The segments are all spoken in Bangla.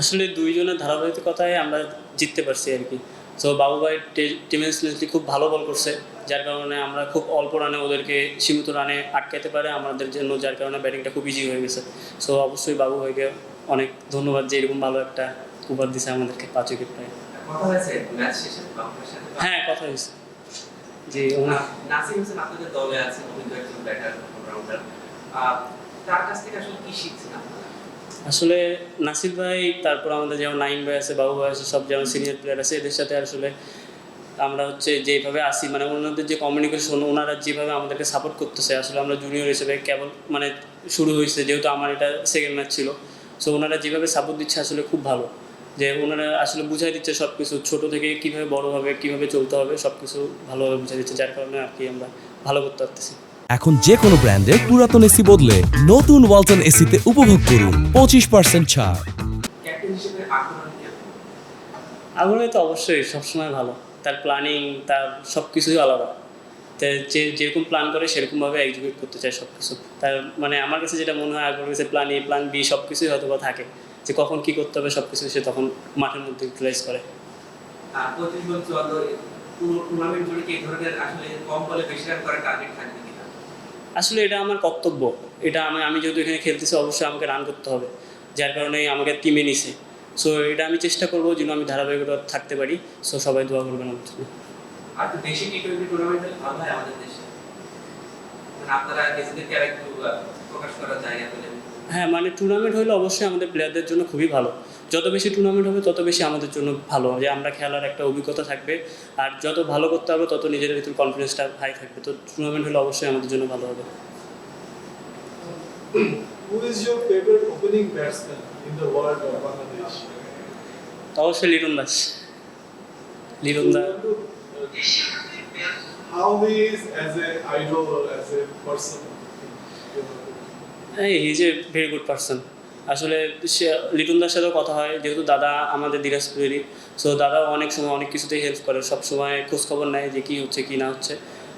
আসলে দুইজনের ধারাবাহিকতায় আমরা জিততে পারছি আর কি। তো বাবু ভাই টিমেন্সলি খুব ভালো বল করছে যার কারণে আমরা খুব অল্প রানে ওদেরকে সীমিত রানে আটকাতে পারে আমাদের জন্য যার কারণে ব্যাটিংটা খুব ইজি হয়ে গেছে। সো অবশ্যই বাবু ভাইকে অনেক ধন্যবাদ যে এরকম ভালো একটা উপহার দিছে আমাদেরকে পাঁচ উইকেট প্রায় কথা হয়েছে ম্যাচ শেষে বাংলার হ্যাঁ কথা হয়েছে। জি নাসিম হোসেন আপনাদের দলে অভিজ্ঞ একজন ব্যাটার অলরাউন্ডার তার কাছ থেকে আসলে কি শিখছেন আপনারা? আসলে নাসির ভাই, তারপর আমাদের যেমন নাইম ভাই আছে, বাবু ভাই আছে, সব যেমন সিনিয়র প্লেয়ার আছে, এদের সাথে আসলে আমরা হচ্ছে যেভাবে আসি মানে ওনাদের যে কমিউনিকেশন ওনারা যেভাবে আমাদেরকে সাপোর্ট করতেছে, আসলে আমরা জুনিয়র হিসেবে কেবল মানে শুরু হয়েছে, যেহেতু আমার এটা সেকেন্ড ম্যাচ ছিল। সো ওনারা যেভাবে সাপোর্ট দিচ্ছে আসলে খুব ভালো। যে ওনারা আসলে বুঝাই দিচ্ছে সব কিছু ছোটো থেকে কীভাবে বড় হবে, কীভাবে চলতে হবে সব কিছু ভালোভাবে বুঝাই দিচ্ছে, যার কারণে আর কি আমরা ভালো করতে পারতেছি। এখন যে কোনো ব্র্যান্ডের পুরাতন এসি বদলে নতুন ওয়ালটন এসিতে উপভোগ করুন পঁচিশ পার্সেন্ট ছাড়। আগ্রহ তো অবশ্যই সবসময় ভালো। তার প্ল্যানিং তার সব কিছুই আলাদা। তা যে যেরকম প্ল্যান করে সেরকমভাবে এক্সিকিউট করতে চায় সব কিছু তার মানে আমার কাছে যেটা মনে হয় আগ্রহ কাছে প্ল্যান এ প্ল্যান বি সব কিছুই হয়তো বা থাকে। যে কখন কী করতে হবে সব কিছু সে তখন মাঠের মধ্যে ইউটিলাইজ করে। টুর্নামেন্ট জুড়ে কি ধরনের আসলে কম বলে বেশি রান করার টার্গেট থাকবে আসলে এটা আমার কর্তব্য। এটা আমি আমি যেহেতু এখানে খেলতেছি অবশ্যই আমাকে রান করতে হবে। যার কারণে আমাকে টিমে নিছে। সো এটা আমি চেষ্টা করব যেন আমি ধারাবাহিকতা থাকতে পারি। সো সবাই দোয়া করবেন আমার জন্য। আর তো দেশি টি টোয়েন্টি টুর্নামেন্ট ভালো হয় আমাদের দেশে? মানে আপনারা নিজেদেরকে আর প্রকাশ করার জায়গা হ্যাঁ মানে টুর্নামেন্ট হলে অবশ্যই আমাদের প্লেয়ারদের জন্য খুবই ভালো। যত বেশি টুর্নামেন্ট হবে তত বেশি আমাদের জন্য ভালো যে আমরা খেলার একটা অভিজ্ঞতা থাকবে আর যত ভালো করতে হবে তত নিজের ভিতর কনফিডেন্সটা হাই থাকবে। তো টুর্নামেন্ট হলে অবশ্যই আমাদের জন্য ভালো হবে। অবশ্যই লিটন দাস। লিটন দা How he is as a idol or as a person? এই he is a very good person আসলে সে লিটন দার সাথেও কথা হয় যেহেতু দাদা আমাদের দিনাজপুরেরই। সো দাদাও অনেক সময় অনেক কিছুতেই হেল্প করে সব সময় খোঁজ খবর নেয় যে কী হচ্ছে কী না হচ্ছে।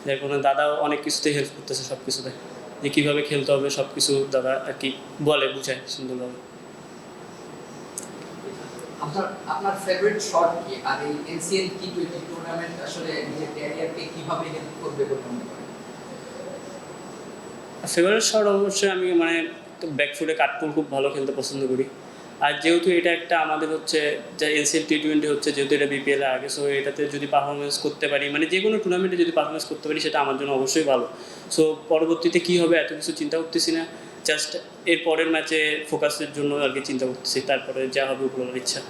যার কারণে দাদাও অনেক কিছুতেই হেল্প করতেছে সব কিছুতে যে কীভাবে খেলতে হবে সব কিছু দাদা আর কি বলে বুঝায় সুন্দরভাবে। আপনার আপনার ফেভারিট শট কি? আর এই এনসিএল টি টোয়েন্টি টুর্নামেন্ট আসলে নিজের ক্যারিয়ারকে কীভাবে হেল্প করবে বলে মনে করেন? ফেভারিট শট অবশ্যই আমি মানে ব্যাকফুটে কাটপুল খুব ভালো খেলতে পছন্দ করি। আর যেহেতু এটা একটা আমাদের হচ্ছে, যা এনসিএল টি টোয়েন্টি হচ্ছে, যেহেতু এটা বিপিএল আগে সো এটাতে যদি পারফরমেন্স করতে পারি মানে যে কোনো টুর্নামেন্টে যদি পারফরমেন্স করতে পারি, সেটা আমার জন্য অবশ্যই ভালো। সো পরবর্তীতে কী হবে, এত কিছু চিন্তা করতেছি না। জাস্ট এর পরের ম্যাচে ফোকাসের জন্য আর কি চিন্তা করতেছি, তারপরে যা হবে উপলব্ধ ইচ্ছা।